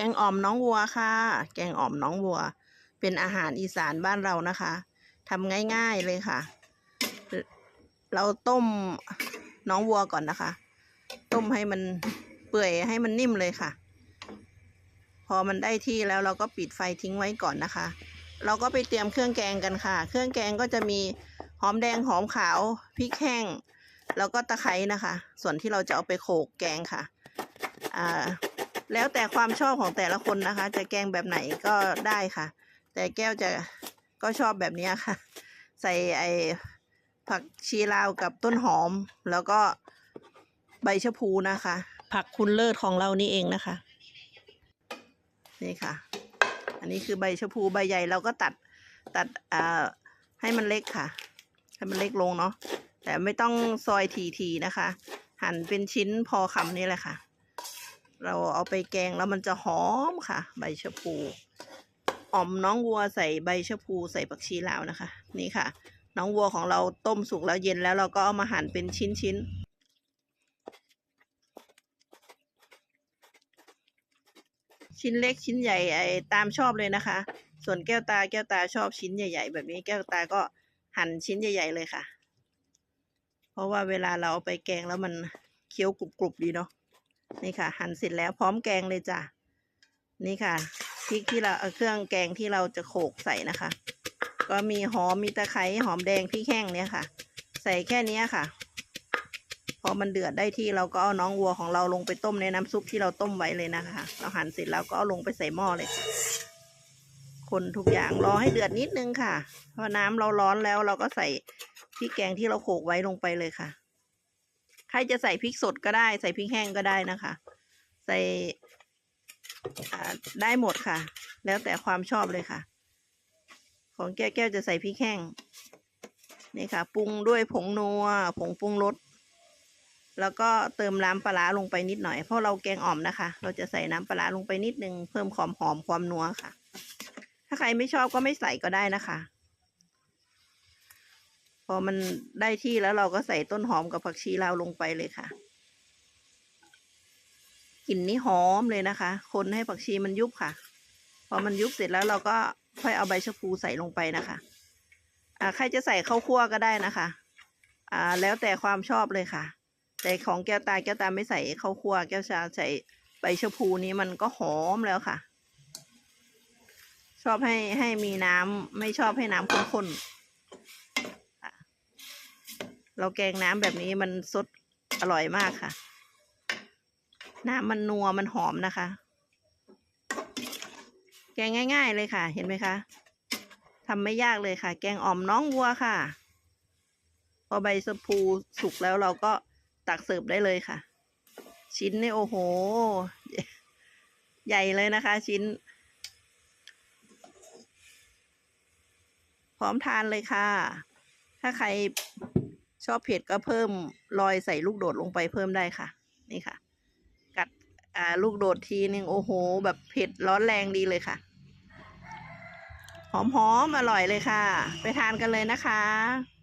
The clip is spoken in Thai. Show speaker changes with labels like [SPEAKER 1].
[SPEAKER 1] แกงอ่อมน้องวัวค่ะ แกงอ่อมน้องวัว เป็นอาหารอีสานบ้านเรานะคะทำง่ายๆเลยค่ะ เราต้มน้องวัวก่อนนะคะ ต้มให้มันเปื่อยให้มันนิ่มเลยค่ะ พอมันได้ที่แล้วเราก็ปิดไฟทิ้งไว้ก่อนนะคะ เราก็ไปเตรียมเครื่องแกงกันค่ะ เครื่องแกงก็จะมีหอมแดงหอมขาวพริกแห้ง แล้วก็ตะไคร้นะคะ ส่วนที่เราจะเอาไปโขลกแกงค่ะ อ่า แล้วแต่ความชอบของแต่ละคนนะคะ จะแกงแบบไหนก็ได้ค่ะ แต่แก้วจะก็ชอบแบบเนี้ยค่ะ ใส่ไอผักชีลาวกับต้นหอม แล้วก็ใบชะพูนะคะ ผักคุณเลิศของเรานี่เองนะคะ นี่ค่ะ อันนี้คือใบชะพูใบใหญ่เราก็ตัดตัดอ่าให้มันเล็กค่ะ ให้มันเล็กลงเนาะแต่ไม่ต้องซอยทีๆนะคะ หั่นเป็นชิ้นพอคำนี่แหละค่ะ เราเอาไปแกงแล้วมันจะหอมค่ะ ใบชะพูอ่อมน้องวัวใส่ใบชะพูใส่ผักชีลาวนะคะ นี่ค่ะ น้องวัวของเราต้มสุกแล้วเย็นแล้วเราก็เอามาหั่นเป็นชิ้นๆชิ้นเล็กชิ้นใหญ่ไอ้ตามชอบเลยนะคะ ส่วนแก้วตาแก้วตาชอบชิ้นใหญ่ ๆ แบบนี้แก้วตาก็หั่นชิ้นใหญ่ ๆ เลยค่ะ เพราะว่าเวลาเราเอาไปแกงแล้วมันเคี้ยวกรุบๆดีเนาะ นี่ค่ะ หั่นเสร็จแล้วพร้อมแกงเลยจ้ะนี่ค่ะพริกที่เราเอาเครื่องแกงที่เราจะโขกใส่นะคะ ก็มีหอมมีตะไคร้หอมแดงพริกแห้งเนี่ยค่ะ ใส่แค่เนี้ยค่ะ พอมันเดือดได้ที่เราก็เอาน้องวัวของเราลงไปต้มในน้ำซุปที่เราต้มไว้เลยนะคะ เราหั่นเสร็จแล้วก็เอาลงไปใส่หม้อเลยค่ะคนทุกอย่างรอให้เดือดนิดนึงค่ะพอน้ำเราร้อนแล้วเราก็ใส่พริกแกงที่เราโขกไว้ลงไปเลยค่ะ ใครจะใส่พริกสดก็ได้ ใส่พริกแห้งก็ได้นะคะ ใส่ได้หมดค่ะ แล้วแต่ความชอบเลยค่ะ ของแก้วแก้วจะใส่พริกแห้งนี่ค่ะ ปรุงด้วยผงนัวผงปรุงรสแล้วก็เติมน้ำปลาลงไปนิดหน่อย เพราะเราแกงอ่อมนะคะ เราจะใส่น้ำปลาร้าลงไปนิดนึง เพิ่มความหอมความนัวค่ะ ถ้าใครไม่ชอบก็ไม่ใส่ก็ได้นะคะ พอมันได้ที่แล้วเราก็ใส่ต้นหอมกับผักชีลาวลงไปเลยค่ะกลิ่นนี้หอมเลยนะคะ คนให้ผักชีมันยุบค่ะ พอมันยุบเสร็จแล้วเราก็ค่อยเอาใบชะพูใส่ลงไปนะคะ อ่าใครจะใส่ข้าวคั่วก็ได้นะคะ อ่า แล้วแต่ความชอบเลยค่ะ แต่ของแก้วตาแก้วตาไม่ใส่ข้าวคั่วแก้วจะใส่ใบชะพูนี้มันก็หอมแล้วค่ะ ชอบให้ให้มีน้ำไม่ชอบให้น้ำข้นๆ เราแกงน้ำแบบนี้มันสดอร่อยมากค่ะ น้ำมันนัวมันหอมนะคะ แกงง่าย ๆ เลยค่ะ เห็นไหมคะทำไม่ยากเลยค่ะ แกงอ่อมน้องวัวค่ะ พอใบสะพูสุกแล้วเราก็ตักเสิร์ฟได้เลยค่ะ ชิ้นนี่โอ้โห ใหญ่เลยนะคะ ชิ้น พร้อมทานเลยค่ะ ถ้าใคร ชอบเผ็ดก็เพิ่มรอยใส่ลูกโดดลงไปเพิ่มได้ค่ะ นี่ค่ะ กัดอ่าลูกโดดทีนึงโอ้โห แบบเผ็ดร้อนแรงดีเลยค่ะ หอมๆอร่อยเลยค่ะ ไปทานกันเลยนะคะ